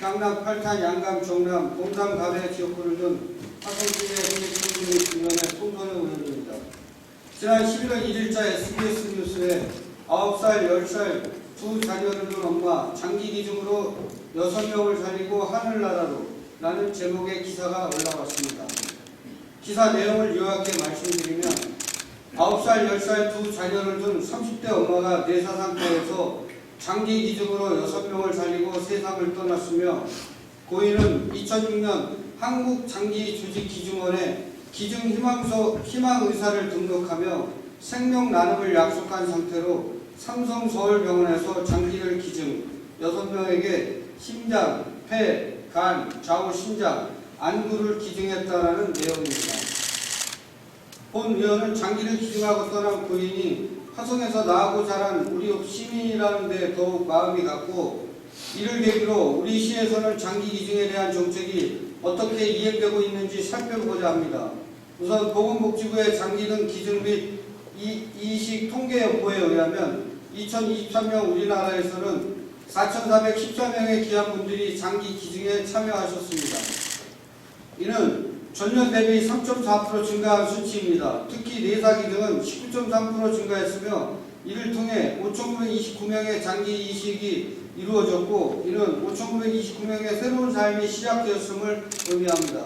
강남, 팔탄, 양감, 정남, 동삼, 가배 지역구를 둔 화성시의 행정팀 주변에 총선을 올려줍니다. 지난 11월 1일자 SBS 뉴스에 9살, 10살 두 자녀를 둔 엄마 장기 기증으로 6명을 살리고 하늘나라로 라는 제목의 기사가 올라왔습니다. 기사 내용을 요약해 말씀드리면 9살, 10살 두 자녀를 둔 30대 엄마가 내사 상태에서 장기 기증으로 6명을 살리고 세상을 떠났으며 고인은 2006년 한국장기조직기증원에 기증 희망서, 희망의사를 등록하며 생명 나눔을 약속한 상태로 삼성 서울병원에서 장기를 기증 6명에게 심장, 폐, 간, 좌우 심장, 안구를 기증했다라는 내용입니다. 본 의원은 장기를 기증하고 떠난 고인이 화성에서 나고 자란 우리 시민이라는 데 더욱 마음이 갔고 이를 계기로 우리 시에서는 장기 기증에 대한 정책이 어떻게 이행되고 있는지 살펴보고자 합니다. 우선 보건복지부의 장기 등 기증 및 이- 이식 통계 연보에 의하면 2023년 우리나라에서는 4,414명의 귀한 분들이 장기 기증에 참여하셨습니다. 이는 전년 대비 3.4% 증가한 수치입니다. 특히 내사 기증은 19.3% 증가했으며 이를 통해 5,929명의 장기 이식이 이루어졌고 이는 5,929명의 새로운 삶이 시작되었음을 의미합니다.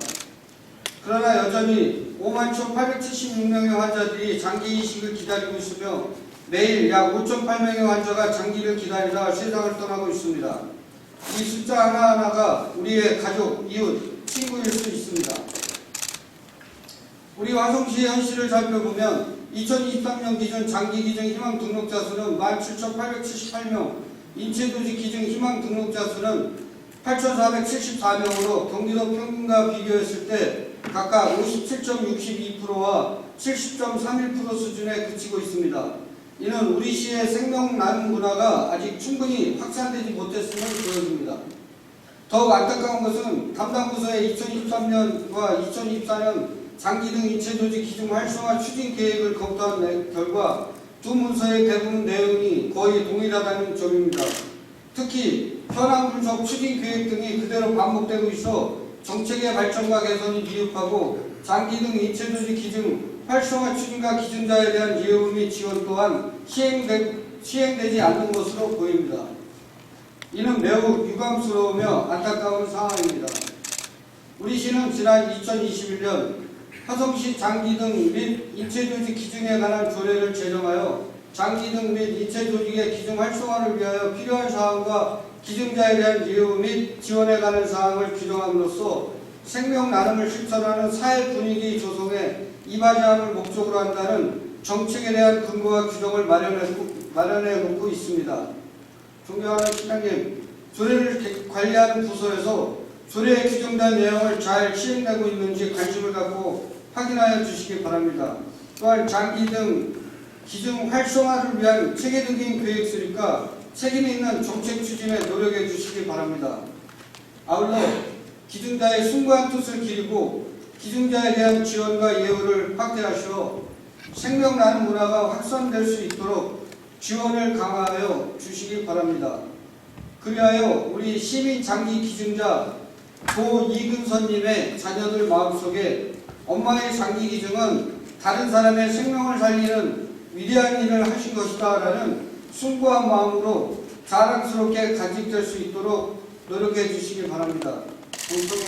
그러나 여전히 51,876명의 환자들이 장기 이식을 기다리고 있으며 매일 약 5.8명의 환자가 장기를 기다리다 세상을 떠나고 있습니다. 이 숫자 하나하나가 우리의 가족, 이웃, 친구일 수 있습니다. 우리 화성시의 현실을 살펴보면 2023년 기준 장기 기증 희망 등록자 수는 17,878명, 인체조직 기증 희망 등록자 수는 8,474명으로 경기도 평균과 비교했을 때 각각 57.62%와 70.31% 수준에 그치고 있습니다. 이는 우리 시의 생명 나눔 문화가 아직 충분히 확산되지 못했음을 보여줍니다. 더욱 안타까운 것은 담당 부서의 2023년과 2024년 장기 등 인체 조직 기준 활성화 추진 계획을 검토한 내- 결과 두 문서의 대부분 내용이 거의 동일하다는 점입니다. 특히 현황 분석 추진 계획 등이 그대로 반복되고 있어 정책의 발전과 개선이 미흡하고 장기 등 인체 조직 기준 활성화 추진과 기준자에 대한 예우 및 지원 또한 시행되, 시행되지 않는 것으로 보입니다. 이는 매우 유감스러우며 안타까운 상황입니다. 우리 시는 지난 2021년 화성시 장기 등 및 인체 조직 기준에 관한 조례를 제정하여 장기 등 및 인체 조직의 기준 활성화를 위하여 필요한 사항과 기증자에 대한 예우 및 지원에 관한 사항을 규정함으로써 생명 나눔을 실천하는 사회 분위기 조성에 이바지함을 목적으로 한다는 정책에 대한 근거와 규정을 마련해, 놓고 있습니다. 존경하는 시장님, 조례를 개- 관리하는 부서에서 조례에 규정된 내용을 잘 시행되고 있는지 관심을 갖고 확인하여 주시기 바랍니다. 또한 장기 등 기증 활성화를 위한 체계적인 계획 수립과 책임 있는 정책 추진에 노력해 주시기 바랍니다. 아울러 기증자의 숭고한 뜻을 기리고 기증자에 대한 지원과 예우를 확대하시어 생명 나눔 문화가 확산될 수 있도록 지원을 강화하여 주시기 바랍니다. 그리하여 우리 시민 장기 기증자 고 이근선님의 자녀들 마음속에 엄마의 장기 기증은 다른 사람의 생명을 살리는 위대한 일을 하신 것이다 라는 숭고한 마음으로 자랑스럽게 간직될 수 있도록 노력해 주시기 바랍니다. 공동의